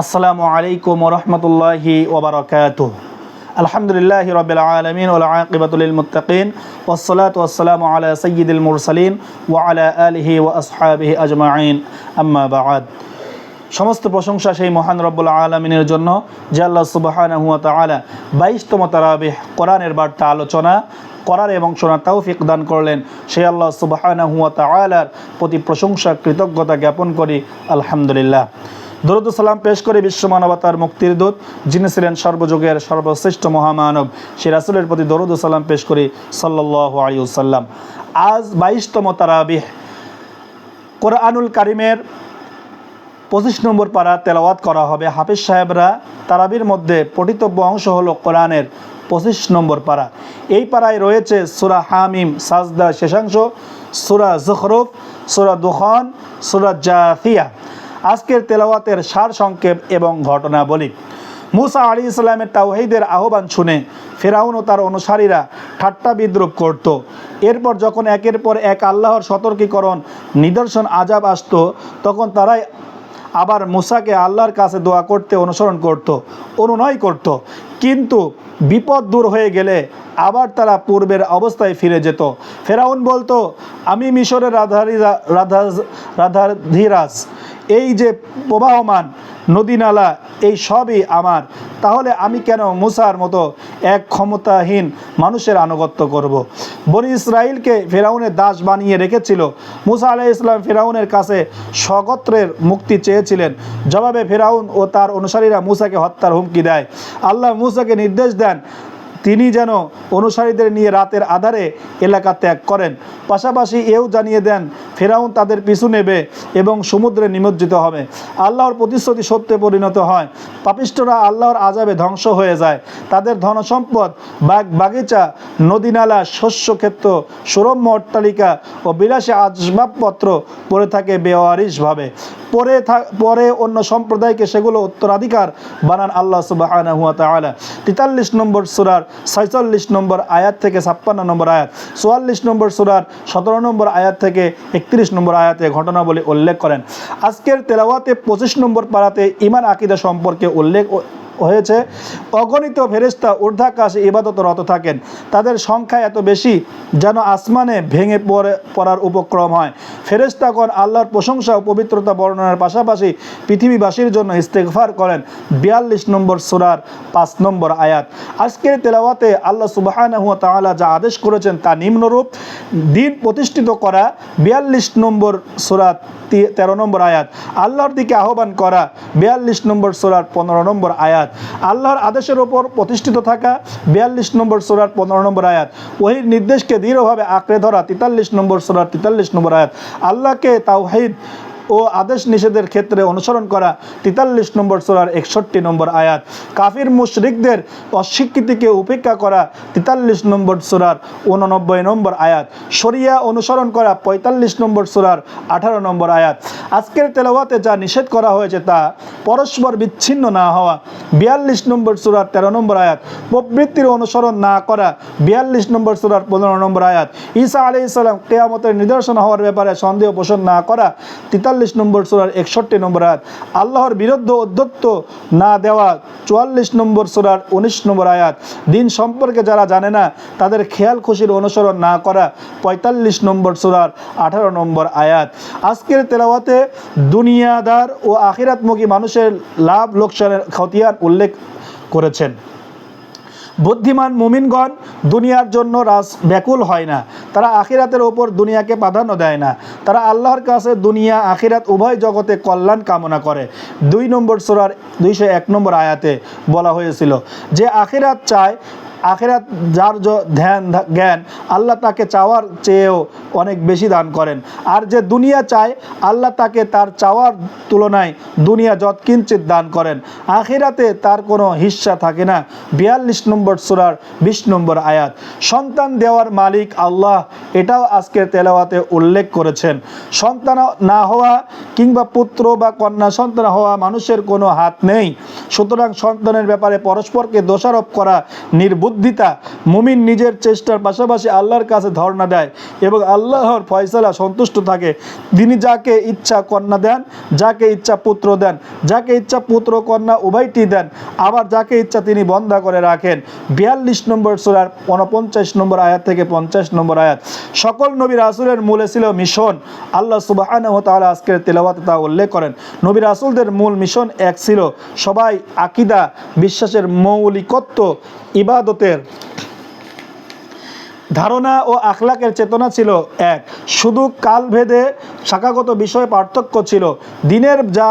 আসসালামু আলাইকুম রহমতুল্লাহি ওবরাকাত আলহামদুলিল্লাহ রবিল আলমিন ওলাকিবাতুল মুতাকিন ওসলাত ওসালাম আলা সঈদুল মুরসালিন ওয়া আলা আলিহি ও আসহাবিহি আজমাইন। আম্মা বাদ। সমস্ত প্রশংসা সেই মহান রব্বুল আলমিনের জন্য, যে আল্লাহ সুবাহান হুয়া তালা বাইশতম তারাবিহ কোরআনের বার্তা আলোচনা করার এবং শোনার তৌফিক দান করলেন। সেই আল্লাহ সুবাহান হুয়া তালার প্রতি প্রশংসা কৃতজ্ঞতা জ্ঞাপন করি। আলহামদুলিল্লাহ। দরুদ সালাম পেশ করে বিশ্ব মানবতার মুক্তির দূত, যিনি ছিলেন সর্বযুগের সর্বশ্রেষ্ঠ মহামানব, সেই রাসুলের প্রতি দরুদ সালাম পেশ করি সাল্লাহ আলিউসাল্লাম আজ বাইশতম তারাবিহ। কোরআনুল কারিমের পঁচিশ নম্বর পারা তেলাওয়াত করা হবে। হাফিজ সাহেবরা তারাবির মধ্যে পঠিতব্য অংশ হলো কোরআনের পঁচিশ নম্বর পারা। এই পাড়ায় রয়েছে সুরা হামিম, সাজদা শেষাংশ, সুরা জখরফ, সুরা দুখন, সুরা জাফিয়া আজকের তেলাওয়াতের সার সংক্ষেপ এবং ঘটনা বলি মুসা আলী ইসলামের তাওহিদের আহ্বান শুনে ফেরাউন ও তার অনুসারীরা ঠাট্টা বিদ্রুপ করত। এরপর যখন একের পর এক আল্লাহর সতর্কীকরণ, নিদর্শন আজাব আসতো, তখন তারাই আবার মুসাকে আল্লাহর কাছে দোয়া করতে অনুসরণ করত, অনুনয় করত। কিন্তু বিপদ দূর হয়ে গেলে আবার তারা পূর্বের অবস্থায় ফিরে যেত। ফেরাউন বলতো, আমি মিশরের রাধারি রাধা রাধাধিরাজ এই যে প্রবাহমান নদী নালা, এই সবই আমার। তাহলে আমি কেন মুসার মতো এক ক্ষমতাহীন মানুষের আনুগত্য করব। বনি ইসরায়েলকে ফেরাউনের দাস বানিয়ে রেখেছিল। মুসা আলাহ ইসলাম ফেরাউনের কাছে স্বগত্রের মুক্তি চেয়েছিলেন। জবাবে ফেরাউন ও তার অনুসারীরা মুসাকে হত্যার হুমকি দেয়। আল্লাহ মুসাকে নির্দেশ দেন, তিনি যেন অনুসারীদের নিয়ে রাতের আধারে এলাকা ত্যাগ করেন। পাশাপাশি এও জানিয়ে দেন ফেরাউন তাদের পিছু নেবে এবং সমুদ্রে নিমজ্জিত হবে। আল্লাহর প্রতিশ্রুতি সত্যে পরিণত হয়। পাপিষ্টরা আল্লাহর আজাবে ধ্বংস হয়ে যায়। তাদের ধনসম্পদ, বাগ বাগিচা, নদীনালা, শস্যক্ষেত্র, সুরম্য অট্টালিকা ও বিলাসী আসবাবপত্র পড়ে থাকে বেওয়ারিশভাবে। পরে পরে অন্য সম্প্রদায়কে সেগুলো উত্তরাধিকার বানান আল্লাহ সুবাহ তেতাল্লিশ নম্বর সুরার ছয়চল্লিশ নম্বর আয়াত থেকে ছাপ্পান্ন নম্বর আয়াত। চুয়াল্লিশ নম্বর সুরার সতেরো নম্বর আয়াত থেকে একত্রিশ নম্বর আয়াতে ঘটনা বলে উল্লেখ করেন। আজকের তেলাওয়াতে পঁচিশ নম্বর পাড়াতে ইমান আকিদা সম্পর্কে উল্লেখ হয়েছে। অগণিত ফেরেস্তা ঊর্ধ্বাকাশে ইবাদতরত থাকেন। তাদের সংখ্যা এত বেশি যেন আসমানে ভেঙে পড়ে, পড়ার উপক্রম হয়। ফেরেস্তাগণ আল্লাহর প্রশংসা ও পবিত্রতা বর্ণনার পাশাপাশি পৃথিবীবাসীর জন্য ইস্তেকফার করেন। বিয়াল্লিশ নম্বর সুরার পাঁচ নম্বর আয়াত। আজকের তেলাওয়াতে আল্লাহ সুবাহ তাআলা যা আদেশ করেছেন তা নিম্নরূপ। দিন প্রতিষ্ঠিত করা বিয়াল্লিশ নম্বর সুরাত তেরো নম্বর আয়াত, আল্লাহর দিকে আহ্বান করা, বিয়াল্লিশ নম্বর সোলার পনেরো নম্বর আয়াত। আল্লাহর আদেশের ওপর প্রতিষ্ঠিত থাকা, বিয়াল্লিশ নম্বর সোলার পনেরো নম্বর আয়াত। ওহির নির্দেশকে দৃঢ়ভাবে আঁকড়ে ধরা, তেতাল্লিশ নম্বর সোলার তেতাল্লিশ নম্বর আয়াত। আল্লাহকে তাওহিদ ও আদেশ নিষেধের ক্ষেত্রে অনুসরণ করা তেতাল্লিশ নম্বর সোরার একষট্টি নম্বর আয়াত। কাফির মুশরিকদের অস্বীকৃতিকে উপেক্ষা করা তেতাল্লিশ নম্বর সোরার উননব্বই নম্বর আয়াত। শরিয়া অনুসরণ করা পঁয়তাল্লিশ নম্বর সোরার আঠারো নম্বর আয়াত। আজকের তেলাওয়াতে যা নিষেধ করা হয়েছে তা পরস্পর বিচ্ছিন্ন না হওয়া বিয়াল্লিশ নম্বর সুরার তেরো নম্বর আয়াত। প্রবৃত্তির অনুসরণ না করা বিয়াল্লিশ নম্বর সুরার পনেরো নম্বর আয়াত। ঈসা আলি ইসলাম কেয়ামতের নিদর্শন হওয়ার ব্যাপারে সন্দেহ পোষণ না করা তেতাল্লিশ নম্বর সুরার একষট্টি নম্বর আয়াত, আল্লাহর বিরুদ্ধ অধ্যত্ত না দেওয়া চুয়াল্লিশ নম্বর সুরার উনিশ নম্বর আয়াত। দিন সম্পর্কে যারা জানে না, তাদের খেয়াল খুশির অনুসরণ না করা পঁয়তাল্লিশ নম্বর সুরার আঠারো নম্বর আয়াত। আজকের তেলাওয়াতে দুনিয়াদার ও আখিরাতমুখী মানুষের লাভ লোকসানের খতিয়ান উল্লেখ করেছেন। বুদ্ধিমান মুমিনগণ দুনিয়ার জন্য রাস ব্যাকুল হয় না। তারা আখিরাতের ওপর দুনিয়াকে প্রাধান্য দেয় না। তারা আল্লাহর কাছে দুনিয়া, আখিরাত, উভয় জগতে কল্যাণ কামনা করে। দুই নম্বর সোরার দুইশো এক নম্বর আয়াতে বলা হয়েছিল যে, আখিরাত চায় আখেরাত যার ধ্যান জ্ঞান আল্লাহ তাকে চাওয়ার চেয়েও অনেক বেশি দান করেন। আর যে দুনিয়া চায়, আল্লাহ তাকে তার চাওয়ার তুলনায় দুনিয়া যৎকিঞ্চিত দান করেন। আখেরাতে তার কোনো হিস্সা থাকে না। বিয়াল্লিশ নম্বর সুরার বিশ নম্বর আয়াত, সন্তান দেওয়ার মালিক আল্লাহ এটাও আজকের তেলাওয়াতে উল্লেখ করেছেন। সন্তান না হওয়া কিংবা পুত্র বা কন্যা সন্তান হওয়া মানুষের কোনো হাত নেই। সুতরাং সন্তানের ব্যাপারে পরস্পরকে দোষারোপ করা নির্বুদ্ধ বদ্ধিতা মুমিন নিজের চেষ্টার পাশাপাশি আল্লাহর কাছে ধর্ণা দেয় এবং আল্লাহর ফয়সালা সন্তুষ্ট থাকে। তিনি যাকে ইচ্ছা কন্যা দেন, যাকে ইচ্ছা পুত্র দেন, যাকে ইচ্ছা পুত্র কন্যা উভয়টি দেন, আবার যাকে ইচ্ছা তিনি বন্ধা করে রাখেন। বিয়াল্লিশ নম্বর সুরার উনপঞ্চাশ নম্বর আয়াত থেকে পঞ্চাশ নম্বর আয়াত। সকল নবী রাসুলের মূলে ছিল মিশন। আল্লাহ সুবাহ আজকের তেলাওয়াতে তা উল্লেখ করেন। নবী রাসুলদের মূল মিশন এক ছিল সবাই আকিদা, বিশ্বাসের মৌলিকত্ব ইবাদতের ধারণা ও আখলাকের চেতনা ছিল এক। শুধু কালভেদে শাখাগত বিষয়ে পার্থক্য ছিল। দিনের যা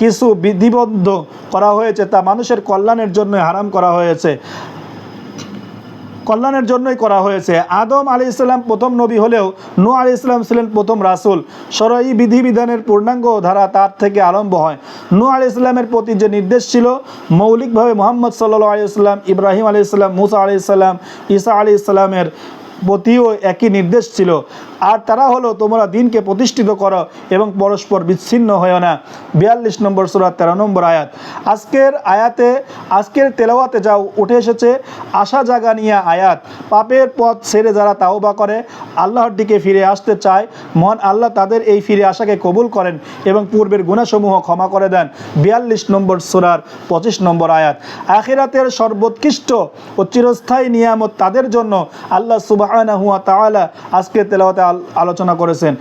কিছু বিধিবদ্ধ করা হয়েছে তা মানুষের কল্যাণের জন্য হারাম করা হয়েছে। কল্যাণের জন্যই করা হয়েছে। আদম আলী ইসলাম প্রথম নবী হলেও নু আলী ইসলাম ছিলেন প্রথম রাসুল। সরাই বিধিবিধানের পূর্ণাঙ্গ ধারা তার থেকে আরম্ভ হয়। নু আলী ইসলামের প্রতি যে নির্দেশ ছিল, মৌলিকভাবে মোহাম্মদ সাল্লু আলি ইসলাম ইব্রাহিম আলি ইসলাম মুসা আলি ইসলাম ঈসা আলি ইসলামের প্রতিও একই নির্দেশ ছিল। আর তারা হলো তোমরা দিনকে প্রতিষ্ঠিত করো এবং পরস্পর বিচ্ছিন্ন হয় না। বিয়াল্লিশ নম্বর সুরাত তেরো নম্বর আয়াত। আজকের আয়াতে, আজকের তেলাওয়াতে যাও উঠে এসেছে, আশা জাগা নিয়ে আয়াত। পাপের পথ ছেড়ে যারা তাওবা করে, আল্লাহর দিকে ফিরে আসতে চায়, মহান আল্লাহ তাদের এই ফিরে আসাকে কবুল করেন এবং পূর্বের গুণাসমূহ ক্ষমা করে দেন। বিয়াল্লিশ নম্বর সুরার পঁচিশ নম্বর আয়াত। আখিরাতের সর্বোৎকৃষ্ট ও চিরস্থায়ী নিয়ামত তাদের জন্য আল্লাহ সুবাহ তাআলা আজকে তেলাওয়াতে আলোচনা করেছেন।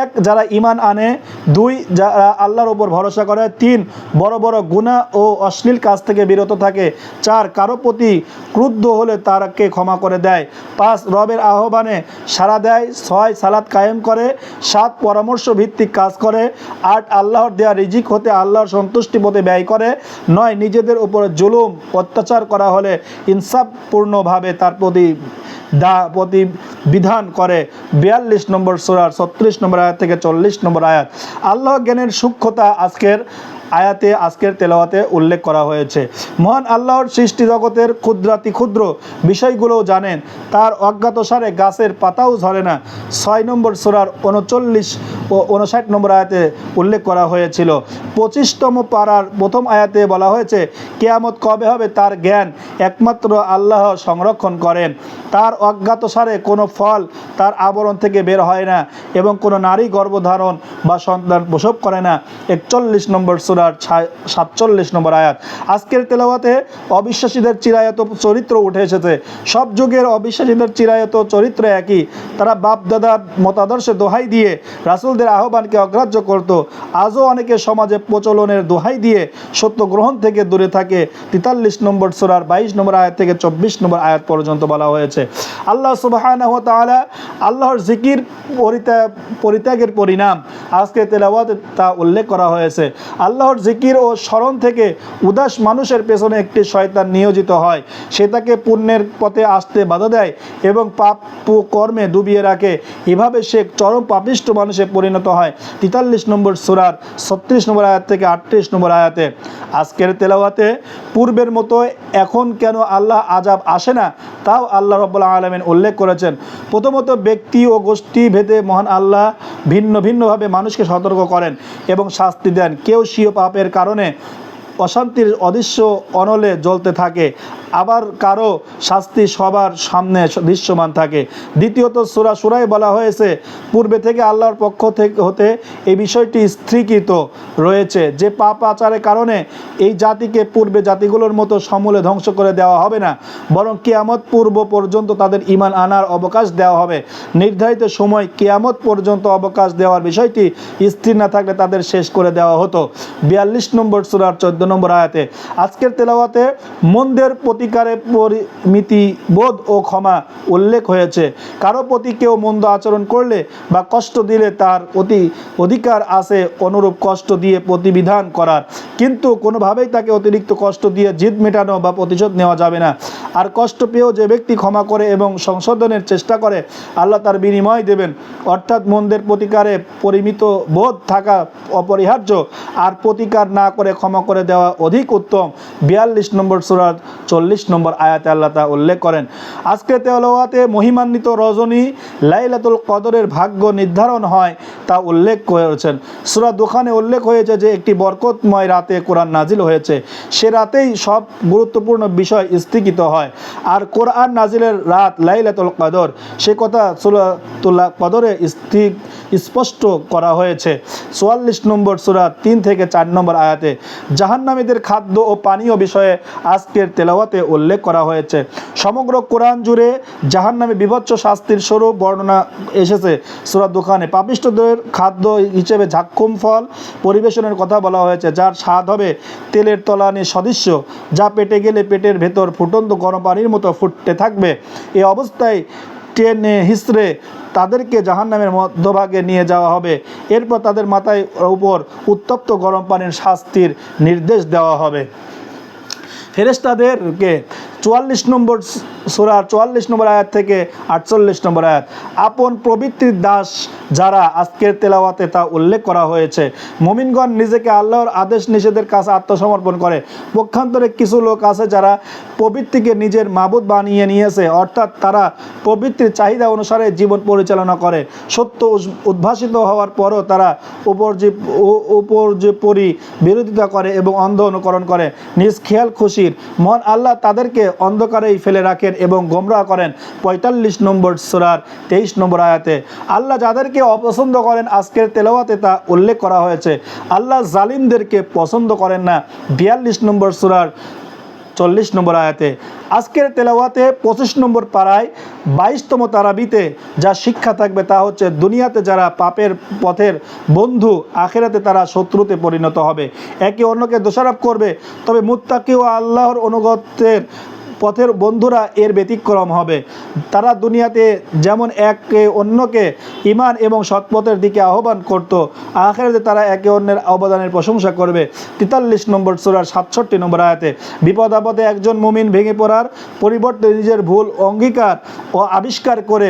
এক, যারা ইমান আনে। দুই, যারা আল্লাহর ওপর ভরসা করে। তিন, বড় বড় গুনাহ ও অশ্লীল কাজ থেকে বিরত থাকে। চার, কারও প্রতি ক্রুদ্ধ হলে তারকে ক্ষমা করে দেয়। পাঁচ, রবের আহ্বানে সাড়া দেয়। ছয়, সালাত কায়েম করে। সাত পরামর্শ ভিত্তিক কাজ করে। আট, আল্লাহর দেয়া রিজিক হতে আল্লাহর সন্তুষ্টি পথে ব্যয় করে। নয়, নিজেদের উপরে জুলুম, অত্যাচার করা হলে ইনসাফপূর্ণভাবে তার প্রতি দা, প্রতি বিধান করে। বিয়াল্লিশ নম্বর সুরার ছত্রিশ নম্বর আয়াত থেকে চল্লিশ নম্বর আয়াত। আল্লাহ জ্ঞানের সূক্ষ্মতা আজকের আয়াতে আজকের তেলাওয়াতে উল্লেখ করা হয়েছে। মহান আল্লাহর সৃষ্টি জগতের ক্ষুদ্রাতি ক্ষুদ্র বিষয়গুলোও জানেন। তার অজ্ঞাতসারে গাছের পাতাও ঝরে না। ছয় নম্বর সুরার উনচল্লিশ ও উনষাট নম্বর আয়াতে উল্লেখ করা হয়েছিল। পঁচিশতম পাড়ার প্রথম আয়াতে বলা হয়েছে, কেয়ামত কবে হবে তার জ্ঞান একমাত্র আল্লাহ সংরক্ষণ করেন। তার অজ্ঞাতসারে কোনো ফল তার আবরণ থেকে বের হয় না এবং কোনো নারী গর্ভধারণ বা সন্তান প্রসব করে না। একচল্লিশ নম্বর সুরার সাতচল্লিশ নম্বর আয়াত। আজকের তেলাওয়াতে অবিশ্বাসীদের চিরায়ত চরিত্র উঠে এসেছে। সব যুগের অবিশ্বাসীদের চিরায়ত চরিত্র একই। তারা বাপ দাদার মতাদর্শে দোহাই দিয়ে রাসুলদের আহ্বানকে অগ্রাহ্য করত। আজও অনেকে সমাজে প্রচলনের দোহাই দিয়ে সত্য গ্রহণ থেকে দূরে থাকে। তেতাল্লিশ নম্বর সুরার বাইশ নম্বর আয়াত থেকে চব্বিশ নম্বর আয়াত পর্যন্ত বলা হয়েছে। আল্লাহ সুবাহ আল্লাহর জিকির পরিত্যাগ পরিত্যাগের পরিণাম আজকে তেলাওয়াতে তা উল্লেখ করা হয়েছে। আল্লাহর জিকির ও স্মরণ থেকে উদাস মানুষের পেছনে একটি শয়তান নিয়োজিত হয়। সে তাকে পুণ্যের পথে আসতে বাধা দেয় এবং পাপ কর্মে ডুবিয়ে রাখে। এভাবে সে চরম পাপিষ্ট মানুষে পরিণত হয়। তেতাল্লিশ নম্বর সুরার ছত্রিশ নম্বর আয়াত থেকে আটত্রিশ নম্বর আয়াতে, আজকের তেলাওয়াতে পূর্বের মতো এখন কেন আল্লাহ আজাব আসে না? তাও আল্লাহ রব্বুল্লা আলমিন উল্লেখ করেছেন। প্রথমত ব্যক্তি ও গোষ্ঠী ভেদে মহান আল্লাহ ভিন্ন ভিন্নভাবে মানুষকে সতর্ক করেন এবং শাস্তি দেন। কেউ স্বীয় পাপের কারণে অশান্তির অদৃশ্য অনলে জ্বলতে থাকে। আবার কারও শাস্তি সবার সামনে দৃশ্যমান থাকে। দ্বিতীয়ত সুরা সুরাই বলা হয়েছে, পূর্বে থেকে আল্লাহর পক্ষ থেকে হতে এই বিষয়টি স্থিকৃত রয়েছে। যে পাপ আচারের কারণে এই জাতিকে পূর্বে জাতিগুলোর মতো সমূলে ধ্বংস করে দেওয়া হবে না, বরং কেয়ামত পূর্ব পর্যন্ত তাদের ইমান আনার অবকাশ দেওয়া হবে। নির্ধারিত সময় কেয়ামত পর্যন্ত অবকাশ দেওয়ার বিষয়টি স্থির না থাকলে তাদের শেষ করে দেওয়া হতো। বিয়াল্লিশ নম্বর সুরার চোদ্দ নম্বর আয়াতে, আজকের তেলাওয়াতে মন্দের প্রতিকারে পরিমিতি বোধ ও ক্ষমা উল্লেখ হয়েছে। কারও প্রতি কেউ মন্দ আচরণ করলে বা কষ্ট দিলে তার অতি অধিকার আছে, অনুরূপ কষ্ট দিয়ে প্রতিবিধান করার। কিন্তু কোনোভাবেই তাকে অতিরিক্ত কষ্ট দিয়ে জিদ মেটানো বা প্রতিশোধ নেওয়া যাবে না। আর কষ্ট পেয়েও যে ব্যক্তি ক্ষমা করে এবং সংশোধনের চেষ্টা করে, আল্লাহ তার বিনিময় দেবেন। অর্থাৎ মন্দের প্রতিকারে পরিমিত বোধ থাকা অপরিহার্য। আর প্রতিকার না করে ক্ষমা করে দেওয়া অধিক উত্তম। বিয়াল্লিশ নম্বর সুরার চল্লিশ চল্লিশ নম্বর আয়াতে আল্লাহ তা উল্লেখ করেন, আজকে তেলাওয়াতে মহিমান্বিত রজনী লাইলাতুল কদরের ভাগ্য নির্ধারণ হয় তা উল্লেখ করেছেন। সুরা দোকানে উল্লেখ হয়েছে যে একটি বরকতময় রাতে কোরআন নাজিল হয়েছে। সে রাতেই সব গুরুত্বপূর্ণ বিষয় স্থগিত হয়। আর কোরআন নাজিলের রাত লাইলাতুল কদর, সে কথা সুরাতুল্লাহ কদরে স্থিক স্পষ্ট করা হয়েছে। চুয়াল্লিশ নম্বর সুরা তিন থেকে চার নম্বর আয়াতে, জাহান্নামীদের খাদ্য ও পানীয় বিষয়ে আজকের তেলাওয়াতে উল্লেখ করা হয়েছে। সমগ্র কোরআন জুড়ে জাহান্নামী বিভৎস শাস্তির স্বরূপ বর্ণনা এসেছে। সুরা দোকানে পাপিষ্টদের খাদ্য হিসেবে ঝাক্কুম ফল পরিবেশনের কথা বলা হয়েছে, যার স্বাদ হবে তেলের তলানি সদৃশ্য, যা পেটে গেলে পেটের ভেতর ফুটন্ত গরম পানির মতো ফুটতে থাকবে। এই অবস্থায় টেনে হিসড়ে তাদেরকে জাহান্নামের মধ্যভাগে নিয়ে যাওয়া হবে। এরপর তাদের মাথায় উপর উত্তপ্ত গরম পানির শাস্তির নির্দেশ দেওয়া হবে। ফেরেস্তাদেরকে চুয়াল্লিশ নম্বর সুরার চুয়াল্লিশ নম্বর আয়াত থেকে আটচল্লিশ নম্বর আয়াত। আপন প্রবৃত্তির দাস যারা আজকের তেলাওয়াতে তা উল্লেখ করা হয়েছে, মোমিনগণ নিজেকে আল্লাহর আদেশ নিষেধের কাছে আত্মসমর্পণ করে। পক্ষান্তরে কিছু লোক আছে যারা প্রবৃত্তিকে নিজের মাবুদ বানিয়ে নিয়েছে, অর্থাৎ তারা প্রবৃত্তির চাহিদা অনুসারে জীবন পরিচালনা করে। সত্য উদ্ভাসিত হওয়ার পরও তারা উপর যে উ- উপর যে পরি বিরোধিতা করে এবং অন্ধ অনুকরণ করে। নিজ খেয়াল খুশির মন আল্লাহ তাদেরকে অন্ধকারেই ফেলে রাখেন এবং গোমরাহ করেন। পঁয়তাল্লিশ নম্বর সুরার তেইশ নম্বর আয়াতে, আল্লাহ যাদেরকে অপছন্দ করেন, আজকের তেলাওয়াতে তা উল্লেখ করা হয়েছে। আল্লাহ জালিমদেরকে পছন্দ করেন না। বিয়াল্লিশ নম্বর সুরার চল্লিশ নম্বর আয়াতে, আজকের তেলাওয়াতে পঁচিশ নম্বর পাড়ায় বাইশতম তারাবিতে যা শিক্ষা থাকবে তা হচ্ছে, দুনিয়াতে যারা পাপের পথের বন্ধু, আখেরাতে তারা শত্রুতে পরিণত হবে। একে অন্যকে দোষারোপ করবে, তবে মুত্তাকি ও আল্লাহর অনুগত্যের পথের বন্ধুরা এর ব্যতিক্রম হবে। তারা দুনিয়াতে যেমন একে অন্যকে ইমান এবং সৎপথের দিকে আহ্বান করত, আখেরাতে তারা একে অন্যের অবদানের প্রশংসা করবে। তেতাল্লিশ নম্বর সুরার সাতষট্টি নম্বর আয়াতে, বিপদ আপদে একজন মুমিন ভেঙে পড়ার পরিবর্তে নিজের ভুল অঙ্গীকার ও আবিষ্কার করে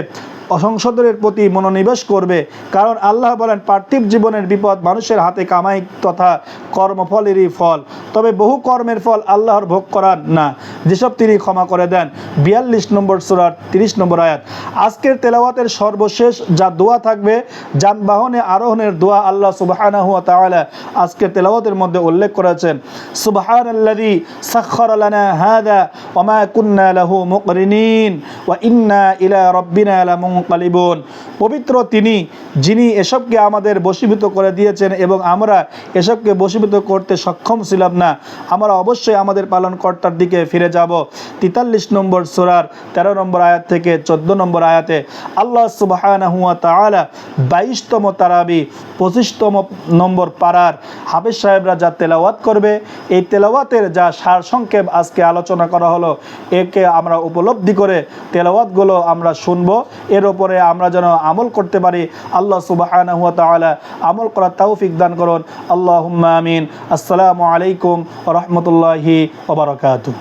অসংসদের প্রতি মনোনিবেশ করবে। কারণ আল্লাহ বলেন, পার্থিব জীবনের বিপদ মানুষের হাতে কামাই তথা কর্মফলেরই ফল। তবে বহু কর্মের ফল আল্লাহর ভোগ করার না। যেসব তিনি ক্ষমা করে দেন, বিয়াল্লিশ নম্বর সুরার তিরিশ নম্বর আয়াত। আজকের তেলাওয়াতের সর্বশেষ যা দোয়া থাকবে, যানবাহনে আরোহণের দোয়া আল্লাহ সুবাহানা হুয়া তাআলা আজকের তেলাওয়াতের মধ্যে উল্লেখ করেছেন। পবিত্র তিনি, যিনি এসবকে আমাদের বশীভূত করে দিয়েছেন এবং আমরা এসবকে বশীভূত করতে সক্ষম ছিলাম না, আমরা অবশ্যই আমাদের পালনকর্তার দিকে ফিরে যাব। তেতাল্লিশ নম্বর সোরার তেরো নম্বর আয়াত থেকে চোদ্দ নম্বর আয়াতে আল্লাহ সুবহানাহু ওয়া তাআলা বাইশতম তারাবি, পঁচিশতম নম্বর পাড়ার হাফিজ সাহেবরা যা তেলাওয়াত করবে, এই তেলাওয়াতের যা সার সংক্ষেপ আজকে আলোচনা করা হলো, একে আমরা উপলব্ধি করে তেলাওয়াতগুলো আমরা শুনব। এর উপরে আমরা যেন আমল করতে পারি, আল্লাহ সুবহানাহু ওয়া তাআলা আমল করার তৌফিক দান করুন। আল্লাহুম্মা আমিন। আসসালামু আলাইকুম রাহমাতুল্লাহি ওয়া বারাকাতুহু।